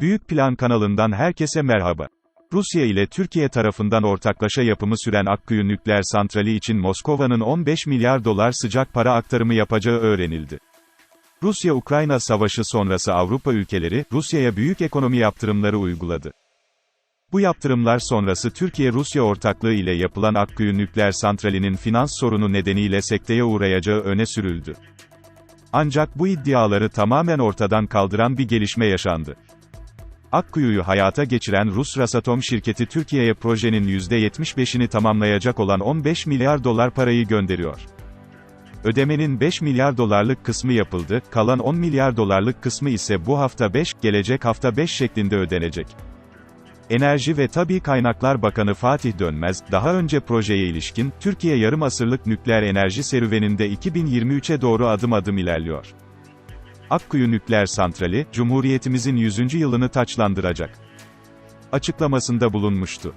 Büyük Plan kanalından herkese merhaba. Rusya ile Türkiye tarafından ortaklaşa yapımı süren Akkuyu nükleer santrali için Moskova'nın 15 milyar dolar sıcak para aktarımı yapacağı öğrenildi. Rusya-Ukrayna savaşı sonrası Avrupa ülkeleri, Rusya'ya büyük ekonomi yaptırımları uyguladı. Bu yaptırımlar sonrası Türkiye-Rusya ortaklığı ile yapılan Akkuyu nükleer santralinin finans sorunu nedeniyle sekteye uğrayacağı öne sürüldü. Ancak bu iddiaları tamamen ortadan kaldıran bir gelişme yaşandı. Akkuyu'yu hayata geçiren Rus Rasatom şirketi Türkiye'ye projenin %75'ini tamamlayacak olan 15 milyar dolar parayı gönderiyor. Ödemenin 5 milyar dolarlık kısmı yapıldı, kalan 10 milyar dolarlık kısmı ise bu hafta 5, gelecek hafta 5 şeklinde ödenecek. Enerji ve Tabi Kaynaklar Bakanı Fatih Dönmez, daha önce projeye ilişkin, Türkiye yarım asırlık nükleer enerji serüveninde 2023'e doğru adım adım ilerliyor. Akkuyu Nükleer Santrali, Cumhuriyetimizin 100. yılını taçlandıracak. Açıklamasında bulunmuştu.